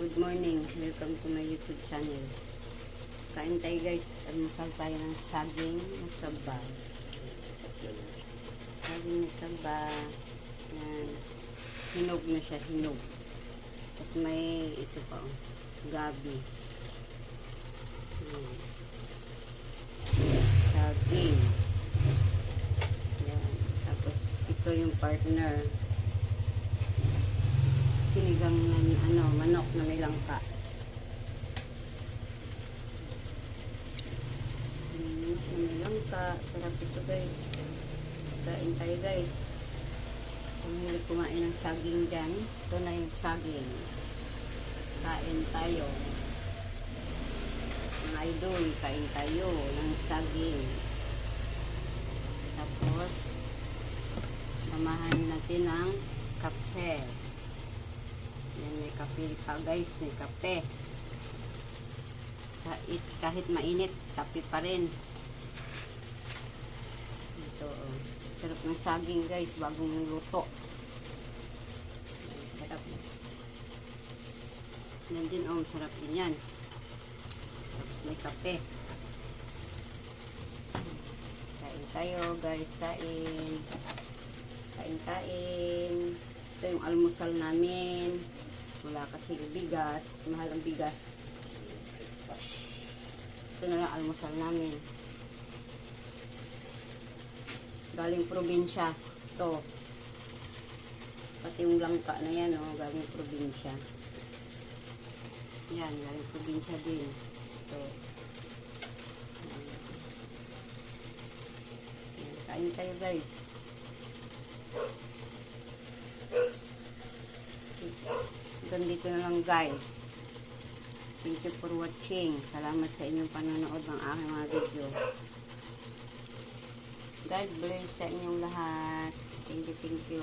Good morning. Welcome to my YouTube channel. Kain tayo guys. Almusal tayo ng saging na saba. Saging na saba. Yan. Hinog na siya. Hinog. Tapos may ito pa. Gabi. Yan. Saging. Yan. Tapos ito yung partner sinigang ng ano, manok na may langka. Manok na may langka. Sarap ito guys. Kain tayo guys. Hindi kumain ng saging dyan, ito na yung saging. Kain tayo. Mga idol, kain tayo ng saging. Tapos, samahan natin ng kape. May kape pa guys, may kape. Kahit, kahit mainit, kape pa rin. Ito, oh. sarap ng saging guys, bagong luto. Sarap. Yan din, oh, sarap din yan. May kape. Kain tayo guys, kain. Kain, kain. Ito yung almusal namin. Wala kasi bigas. Mahal ang bigas. Ito na lang almusal namin. Galing probinsya. Ito. Pati yung langka na yan, oh, galing probinsya. Yan, galing probinsya din. Ito. Yan, kain tayo guys. Dito na lang guys. Thank you for watching. Salamat sa inyong panonood ng aking mga video. God bless sa inyong lahat. Thank you, thank you.